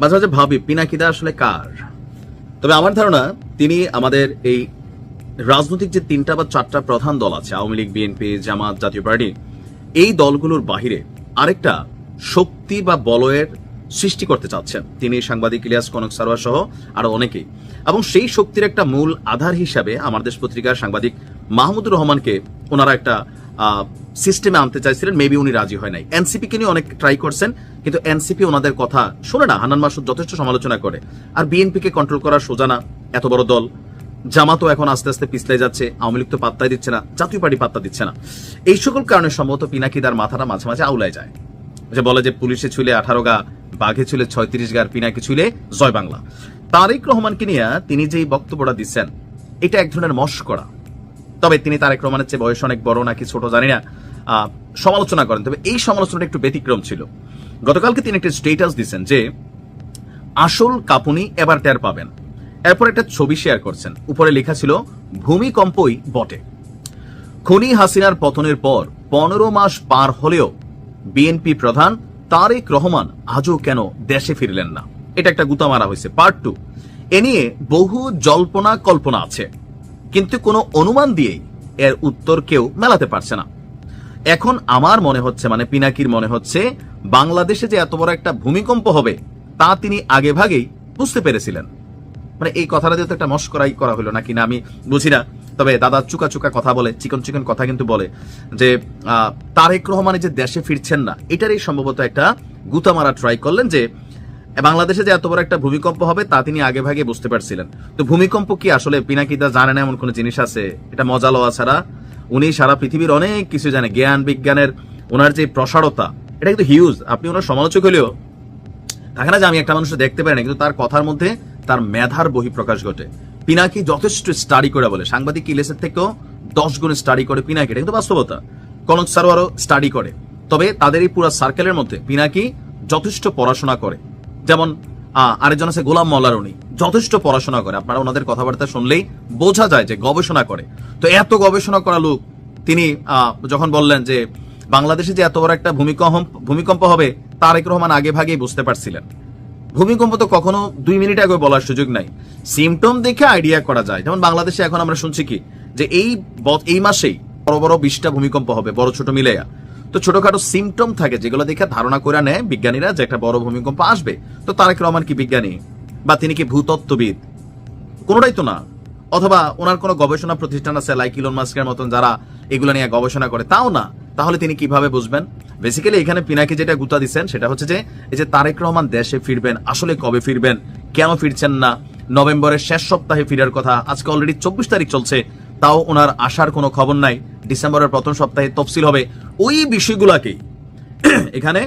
মাঝে মাঝে ভাবি, পিনাকিদা আসলে কার? তবে আমার ধারণা, তিনি আমাদের এই রাজনৈতিক যে তিনটা বা চারটা প্রধান দল আছে, আওয়ামী লীগ, বিএনপি, জামাত, জাতীয় পার্টি, এই দলগুলোর বাহিরে আরেকটা শক্তি বা বলয়ের সৃষ্টি করতে চাচ্ছেন। তিনি সাংবাদিক ইলিয়াস কনক সারোয়া সহ আরও অনেকেই। এবং সেই শক্তির একটা মূল আধার হিসাবে আমার দেশ পত্রিকার সাংবাদিক মাহমুদুর রহমানকে ওনারা একটা সিস্টেমে আনতে চাইছিলেন মেবি উনি রাজি হয় নাই। এনসিপি কে নিয়ে অনেক ট্রাই করছেন, কিন্তু এনসিপি ওনাদের কথা শোনে না। হানান মাসুদ যথেষ্ট সমালোচনা করে। আর বিএনপি কে কন্ট্রোল করা সোজা না, এত বড় দল। জামাতও এখন আস্তে আস্তে পিছলে যাচ্ছে, আওয়ামী লীগ তো পাত্তাই দিচ্ছে না, জাতীয় পার্টি পাত্তা দিচ্ছে না। এই সকল কারণে সম্ভবত পিনাকিদার মাথাটা মাঝে মাঝে আউলায় যায়। যে বলে যে পুলিশে ছুলে আঠারো গা, বাঘে ছুলে ছয়ত্রিশ গার, পিনাকি ছুলে জয় বাংলা। তারেক রহমানকে নিয়ে তিনি যেই বক্তব্যটা দিচ্ছেন, এটা এক ধরনের মস্করা। তবে তিনি তারেক রহমানের চেয়ে বয়স অনেক বড় নাকি ছোট জানি না। সমালোচনা করেন। তবে এই সমালোচনাটা একটু ব্যতিক্রম ছিল। গতকালকে তিনি একটা স্টেটাস দিচ্ছেন যে, আসল কাপুনি এবার টের পাবেন। এরপর একটা ছবি শেয়ার করছেন। উপরে লেখা ছিল, ভূমিকম্পই বটে। খনি হাসিনার পতনের পর পনেরো মাস পার হলেও বিএনপি প্রধান তারেক রহমান আজও কেন দেশে ফিরলেন না? এটা একটা গুতা মারা হয়েছে। পার্ট টু এ নিয়ে বহু জল্পনা কল্পনা আছে। কিন্তু কোনো অনুমান দিয়েই এর উত্তর কেউ মেলাতে পারছে না। এখন আমার মনে হচ্ছে মানে পিনাকির মনে হচ্ছে, বাংলাদেশে যে এত বড় একটা ভূমিকম্প হবে, তা তিনি আগে ভাগেই বুঝতে পেরেছিলেন। মানে এই কথাটা দিয়ে তো একটা মস্করাই করা হলো নাকি না আমি বুঝি না, তবে দাদা চুকা চুকা কথা বলে, চিকন চিকন কথা কিন্তু বলে যে তারেক রহমানের যে দেশে ফিরছেন না, এটারই সম্ভবত একটা গুতা মারা ট্রাই করলেন যে বাংলাদেশে যে এত বড় একটা ভূমিকম্প হবে, তা তিনি আগে ভাগে বুঝতে পারছিলেন। তো ভূমিকম্প কি আসলে পিনাকিদা জানে না এমন কোনো জিনিস আছে? এটা মজা লওয়া ছাড়া উনি সারা পৃথিবীর অনেক কিছু জানে। জ্ঞান, বিজ্ঞানের, ওনার যে প্রসারতা, এটা কিন্তু হিউজ আপনি ওনার সমালোচক হলেও থাকে না যে আমি একটা মানুষ দেখতে পারি না, কিন্তু তার কথার মধ্যে তার মেধার বহিঃপ্রকাশ ঘটে। পিনাকি যথেষ্ট স্টাডি করে বলে। সাংবাদিক ইলেসের থেকেও দশ গুণ স্টাডি করে পিনাকি। এটা কিন্তু বাস্তবতা। কনক সারোয়ারও স্টাডি করে। তবে তাদের এই পুরো সার্কেলের মধ্যে পিনাকি যথেষ্ট পড়াশোনা করে। যেমন আরেকজন আছে গোলাম মল্লারণী যথেষ্ট পড়াশোনা করে। আপনারা ওনাদের কথাবার্তা শুনলেই বোঝা যায় যে গবেষণা করে। তো এত গবেষণা করা লোক, তিনি যখন বললেন যে, বাংলাদেশে যে এত বড় একটা ভূমিকম্প ভূমিকম্প হবে, তারেক রহমান আগে ভাগেই বুঝতে পারছিলেন। ভূমিকম্প তো কখনো দুই মিনিট আগে বলার সুযোগ নাই। সিমটম দেখে আইডিয়া করা যায়। যেমন বাংলাদেশে এখন আমরা শুনছি কি, যে এই এই মাসেই বড় বড় বিশটা ভূমিকম্প হবে, বড় ছোট মিলেয়া তো ছোটখাটো সিমটম থাকে যেগুলো দেখে ধারণা করে নেয় বিজ্ঞানীরা যে একটা বড় ভূমিকম্প আসবে। তো তারেক রহমান কি বিজ্ঞানী? বা তিনি কি ভূতত্ত্ববিদ? কোনোটাই তো না। অথবা ওনার কোনো গবেষণা প্রতিষ্ঠান আছে লাইক ইলন মাস্কের মতন যারা এগুলো নিয়ে গবেষণা করে, তাও না। তাহলে তিনি কীভাবে বুঝবেন? বেসিক্যালি এখানে পিনাকি যেটা গুতা দিচ্ছেন, সেটা হচ্ছে যে, এই যে তারেক রহমান দেশে ফিরবেন, আসলে কবে ফিরবেন, কেন ফিরছেন না, নভেম্বরের শেষ সপ্তাহে ফিরার কথা, আজকে অলরেডি চব্বিশ তারিখ চলছে তাও ওনার আসার কোনো খবর নাই। ডিসেম্বরের প্রথম সপ্তাহে তফসিল হবে। ওই বিষয়গুলাকেই এখানে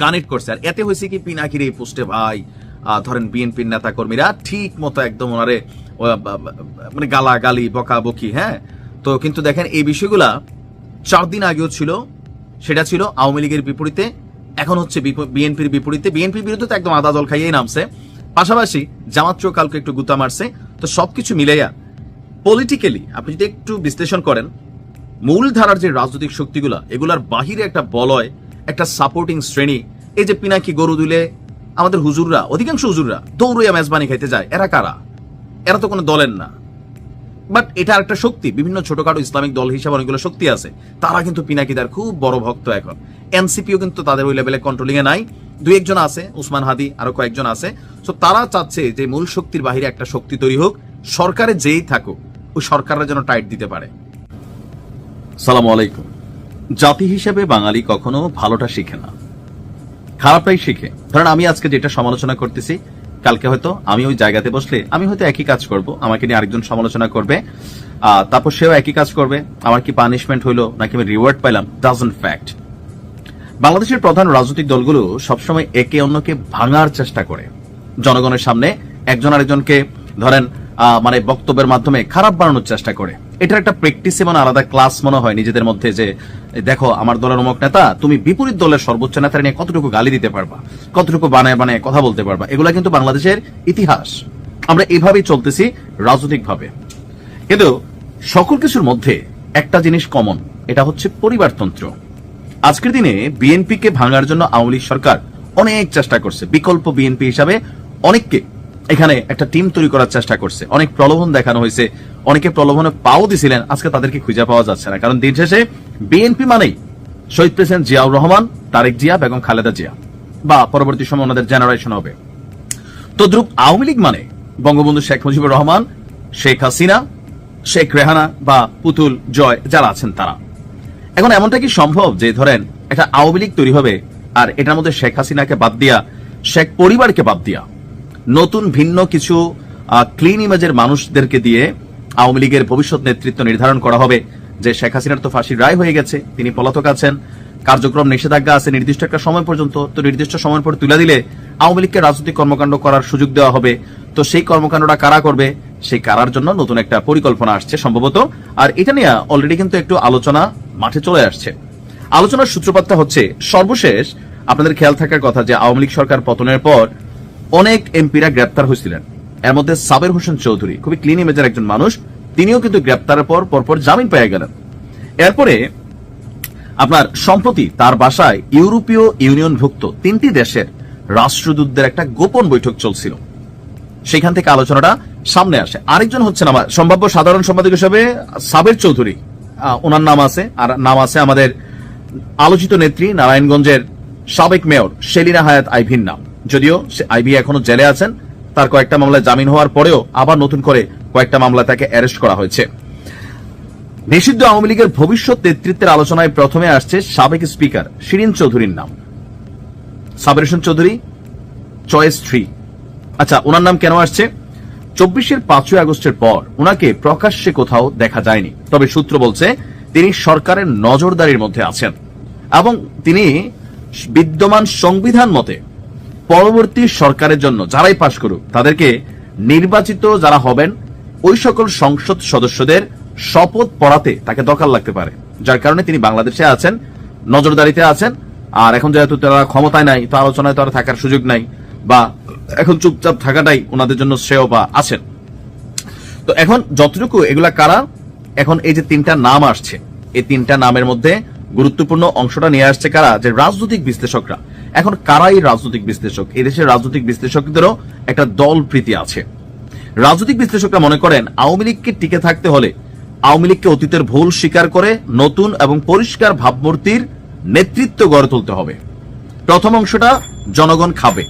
কানেক্ট করছে। আর এতে হয়েছে কি, পিনাকির এই পোস্টে ভাই ধরেন বিএনপির নেতা কর্মীরা ঠিক মতো একদম ওনারে মানে গালা গালি বকা বকি হ্যাঁ? তো কিন্তু দেখেন, এই বিষয়গুলা চার দিন আগেও ছিল, সেটা ছিল আওয়ামী লীগের বিপরীতে, এখন হচ্ছে বিএনপির বিপরীতে। বিএনপির বিরুদ্ধে তো একদম আদা দল খাইয়েই নামছে। পাশাপাশি জামাতও কালকে একটু গুতা মারছে। তো সবকিছু মিলাইয়া পলিটিক্যালি আপনি যদি একটু বিশ্লেষণ করেন মূল ধারার যে রাজনৈতিক শক্তিগুলা, এগুলার বাহিরে একটা বলয়, একটা সাপোর্টিং শ্রেণি, এই যে পিনাকি গরু দুলে আমাদের হুজুররা, অধিকাংশ হুজুররা দৌড়ইয়া মেজবানি খাইতে যায়। এরা কারা? এরা তো কোনো দলের না। বাট এটা একটা শক্তি। বিভিন্ন ছোটখাটো ইসলামিক দল হিসাবে অনেকগুলো শক্তি আছে। তারা কিন্তু পিনাকিদার খুব বড় ভক্ত এখন। এনসিপিও কিন্তু তাদের ওই লেভেলে কন্ট্রোলিং এ নাই। দুই একজন আছে, উসমান হাদি, আরও কয়েকজন আছে। তো তারা চাচ্ছে যে মূল শক্তির বাহিরে একটা শক্তি তৈরি হোক। সরকারে যেই থাকুক ওই সরকাররা যেন টাইট দিতে পারে। সালাম আলাইকুম। জাতি হিসেবে বাঙালি কখনো ভালোটা শিখে না। খারাপটাই শিখে। ধরেন আমি আজকে যেটা সমালোচনা করতেছি, কালকে হয়তো আমি ওই জায়গাতে বসলে আমি হয়তো একই কাজ করব, আমাকে নিয়ে আরেকজন সমালোচনা করবে তারপর সেও একই কাজ করবে, আমার কি পানিশমেন্ট হইল নাকি আমি রিওয়ার্ড পাইলাম? ডাজন্ট ফ্যাক্ট বাংলাদেশের প্রধান রাজনৈতিক দলগুলো সবসময় একে অন্যকে ভাঙার চেষ্টা করে। জনগণের সামনে একজন আরেকজনকে ধরেন মানে বক্তব্যের মাধ্যমে খারাপ বানানোর চেষ্টা করে। এটার একটা প্র্যাকটিস এবং আলাদা ক্লাস মনে হয় নিজেদের মধ্যে যে, দেখো, আমার দলের অমুক নেতা, তুমি বিপরীত দলের সর্বোচ্চ নেতার নিয়ে কতটুকু গালি দিতে পারবা? কতটুকু বানায় বানায় কথা বলতে পারবা? এগুলা কিন্তু বাংলাদেশের ইতিহাস। আমরা এভাবেই চলতেছি রাজনৈতিকভাবে। কিন্তু সকল কিছুর মধ্যে একটা জিনিস কমন এটা হচ্ছে পরিবারতন্ত্র। আজকের দিনে বিএনপিকে ভাঙার জন্য আওয়ামী সরকার অনেক চেষ্টা করছে। বিকল্প বিএনপি হিসাবে অনেককে এখানে একটা টিম তৈরি করার চেষ্টা করছে। অনেক প্রলোভন দেখানো হয়েছে। অনেকে প্রলোভনে পাও দিছিলেন। আজকে তাদেরকে খুঁজে পাওয়া যাচ্ছে না। কারণ দিন শেষে বিএনপি মানেই শহীদ প্রেসিডেন্ট জিয়াউর রহমান, তারেক জিয়া, বেগম খালেদা জিয়া। বা পরবর্তী সময় ওনাদের জেনারেশন হবে। তদ্রুপ আওয়ামী লীগ মানে বঙ্গবন্ধু শেখ মুজিবুর রহমান, শেখ হাসিনা, শেখ রেহানা বা পুতুল জয় যারা আছেন তারা। এখন এমনটা কি সম্ভব যে ধরেন একটা আওয়ামী লীগ তৈরি হবে আর এটার মধ্যে শেখ হাসিনাকে বাদ দিয়া শেখ পরিবারকে বাদ দিয়া নতুন ভিন্ন কিছু ক্লিন ইমেজের মানুষদেরকে দিয়ে আওয়ামী লীগের ভবিষ্যৎ নেতৃত্ব নির্ধারণ করা হবে। যে শেখ হাসিনার তো ফাঁসির রায় হয়ে গেছে, তিনি পলাতক আছেন। কার্যক্রম নিষেধাজ্ঞা আছে নির্দিষ্ট একটা সময় পর্যন্ত, তো নির্দিষ্ট সময় পর তুলে দিলে আওয়ামী লীগকে রাজনৈতিক কর্মকাণ্ড করার সুযোগ দেওয়া হবে। তো সেই কর্মকাণ্ডটা কারা করবে, সেই কারার জন্য নতুন একটা পরিকল্পনা আসছে সম্ভবত। আর এটা নিয়ে অলরেডি কিন্তু একটু আলোচনা মাঠে চলে আসছে। আলোচনার সূত্রপাতটা হচ্ছে, সর্বশেষ আপনাদের খেয়াল থাকার কথা যে আওয়ামী লীগ সরকার পতনের পর অনেক এমপিরা গ্রেপ্তার হয়েছিলেন। এর মধ্যে সাবের হোসেন চৌধুরী, খুবই ক্লিন ইমেজের একজন মানুষ, তিনিও কিন্তু গ্রেপ্তারের পর পরপর জামিন পেয়ে গেলেন। এরপরে আপনার সম্প্রতি তার বাসায় ইউরোপীয় ইউনিয়নভুক্ত তিনটি দেশের রাষ্ট্রদূতদের একটা গোপন বৈঠক চলছিল। সেখান থেকে আলোচনাটা সামনে আসে। আরেকজন হচ্ছেন আমার সম্ভাব্য সাধারণ সম্পাদক হিসেবে সাবের চৌধুরী। ওনার নাম আছে, আর নাম আছে আমাদের আলোচিত নেত্রী, নারায়ণগঞ্জের সাবেক মেয়র শেলিনা হায়াত আইভিন নাম। যদিও সে আইভি এখনও জেলে আছেন, তার কয়েকটা মামলায় জামিন হওয়ার পরেও আবার নতুন করে কয়েকটা মামলা তাকে অ্যারেস্ট করা হয়েছে। নিষিদ্ধ আওয়ামী লীগের ভবিষ্যৎ নেতৃত্বের আলোচনায় প্রথমে আসছে সাবেক স্পিকার শিরিন চৌধুরীর নাম। Saber Chowdhury, choice three. আচ্ছা ওনার নাম কেন আসছে? চব্বিশের পাঁচই আগস্টের পর ওনাকে প্রকাশ্যে কোথাও দেখা যায়নি। তবে সূত্র বলছে, তিনি সরকারের নজরদারির মধ্যে আছেন এবং তিনি বিদ্যমান সংবিধান মতে পরবর্তী সরকারের জন্য যারাই পাশ করুক, তাদেরকে নির্বাচিত যারা হবেন, ওই সকল সংসদ সদস্যদের শপথ পড়াতে তাকে দরকার লাগতে পারে। যার কারণে তিনি বাংলাদেশে আছেন, নজরদারিতে আছেন, আর এখন যেহেতু তারা ক্ষমতায় নাই, তো আলোচনায় তারা থাকার সুযোগ নাই, বা এখন চুপচাপ থাকাটাই ওনাদের জন্য শ্রেয় বা আছেন। তো এখন যতটুকু এগুলা কারা, এখন এই যে তিনটা নাম আসছে, এই তিনটা নামের মধ্যে গুরুত্বপূর্ণ অংশটা নিয়ে আসছে কারা, যে রাজনৈতিক বিশ্লেষকরা এখন কারাই রাজনৈতিক বিশ্লেষক? এদেশের রাজনৈতিক বিশ্লেষকদেরও একটা দল প্রীতি আছে। রাজনৈতিক বিশ্লেষকরা মনে করেন, আওয়ামী লীগকে টিকে থাকতে হলে আওয়ামী লীগকে অতীতের ভুল স্বীকার করে নতুন এবং পরিষ্কার ভাবমূর্তির নেতৃত্ব গড়ে তুলতে হবে। প্রথম অংশটা জনগণ খাবে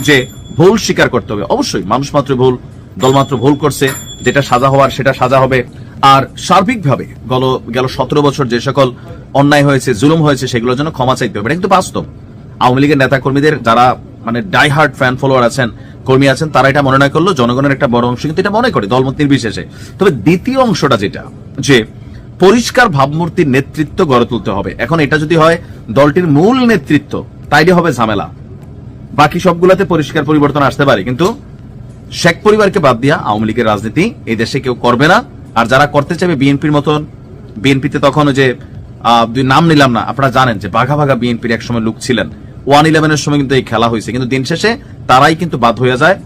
যে ভুল স্বীকার করতে হবে। অবশ্যই, মানুষ মাত্র ভুল দলমাত্র ভুল করছে, যেটা সাজা হওয়ার সেটা সাজা হবে। আর সার্বিকভাবে গেল গেল সতেরো বছর যে সকল অন্যায় হয়েছে, জুলুম হয়েছে, সেগুলোর জন্য ক্ষমা চাইতে হবে। এটা কিন্তু বাস্তব। আওয়ামী লীগের নেতা কর্মীদের যারা মানে ডাই হার্ড ফ্যান ফলোয়ার আছেন, কর্মী আছেন, তারা এটা মনে না করল জনগণের একটা বড় অংশ কিন্তু এটা মনে করে দলমত নির্বিশেষে তবে দ্বিতীয় অংশটা যেটা, যে পরিষ্কার ভাবমূর্তির নেতৃত্ব গড়ে তুলতে হবে। এখন এটা যদি হয়, দলটির মূল নেতৃত্ব, তাইলে হবে ঝামেলা। বাকি সবগুলাতে পরিষ্কার পরিবর্তন আসতে পারে। কিন্তু শেখ পরিবারকে বাদ দিয়া আওয়ামী লীগের রাজনীতি এই দেশে কেউ করবে না। আর যারা করতে চাইবে বিএনপির মতন, বিএনপিতে তখন যে নাম নিলাম না, আপনারা জানেন যে বাঘা বাঘা বিএনপির এক সময় লোক ছিলেন। ওয়ান ইলেভেনের সময় কিন্তু এই খেলা হয়েছে। কিন্তু দিন শেষে তারাই কিন্তু বাদ হয়ে যায়।